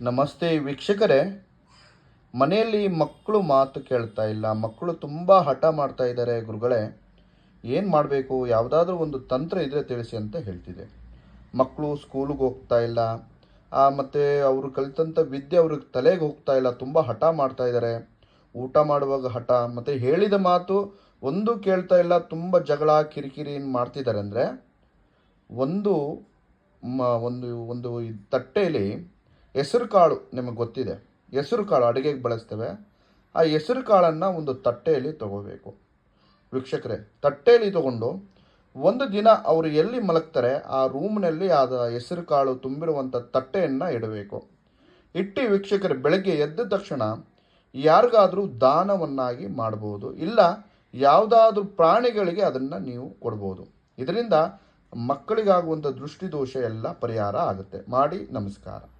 ನಮಸ್ತೆ ವೀಕ್ಷಕರೇ. ಮನೆಯಲ್ಲಿ ಮಕ್ಕಳು ಮಾತು ಕೇಳ್ತಾ ಇಲ್ಲ. ಮಕ್ಕಳು ತುಂಬ ಹಠ ಮಾಡ್ತಾ ಇದ್ದಾರೆ ಗುರುಗಳೇ. ಏನು ಮಾಡಬೇಕು? ಯಾವುದಾದ್ರೂ ಒಂದು ತಂತ್ರ ಇದ್ದರೆ ತಿಳಿಸಿ ಅಂತ ಹೇಳ್ತಿದೆ ಮಕ್ಕಳು ಸ್ಕೂಲಿಗೆ ಹೋಗ್ತಾ ಇಲ್ಲ. ಮತ್ತು ಅವರು ಕಲಿತಂಥ ವಿದ್ಯೆ ಅವ್ರಿಗೆ ತಲೆಗೆ ಹೋಗ್ತಾ ಇಲ್ಲ. ತುಂಬ ಹಠ ಮಾಡ್ತಾ ಇದ್ದಾರೆ. ಊಟ ಮಾಡುವಾಗ ಹಠ. ಮತ್ತು ಹೇಳಿದ ಮಾತು ಒಂದು ಕೇಳ್ತಾ ಇಲ್ಲ. ತುಂಬ ಜಗಳ, ಕಿರಿಕಿರಿ ಮಾಡ್ತಿದ್ದಾರೆ ಅಂದರೆ, ಒಂದು ಒಂದು ಒಂದು ತಟ್ಟೆಯಲ್ಲಿ ಹೆಸರು ಕಾಳು ನಿಮಗೆ ಗೊತ್ತಿದೆ. ಹೆಸರು ಕಾಳು ಅಡುಗೆಗೆ ಬಳಸ್ತೇವೆ. ಆ ಹೆಸರು ಕಾಳನ್ನು ಒಂದು ತಟ್ಟೆಯಲ್ಲಿ ತಗೋಬೇಕು. ವೀಕ್ಷಕರೇ, ತಟ್ಟೆಯಲ್ಲಿ ತಗೊಂಡು ಒಂದು ದಿನ ಅವರು ಎಲ್ಲಿ ಮಲಗ್ತಾರೆ, ಆ ರೂಮ್ನಲ್ಲಿ ಆದ ಹೆಸರು ಕಾಳು ತುಂಬಿರುವಂಥ ತಟ್ಟೆಯನ್ನು ಇಡಬೇಕು. ಇಟ್ಟು ವೀಕ್ಷಕರು, ಬೆಳಗ್ಗೆ ಎದ್ದ ತಕ್ಷಣ ಯಾರಿಗಾದರೂ ದಾನವನ್ನಾಗಿ ಮಾಡ್ಬೋದು. ಇಲ್ಲ, ಯಾವುದಾದ್ರೂ ಪ್ರಾಣಿಗಳಿಗೆ ಅದನ್ನು ನೀವು ಕೊಡ್ಬೋದು. ಇದರಿಂದ ಮಕ್ಕಳಿಗಾಗುವಂಥ ದೃಷ್ಟಿದೋಷ ಎಲ್ಲ ಪರಿಹಾರ ಆಗುತ್ತೆ. ಮಾಡಿ ನಮಸ್ಕಾರ.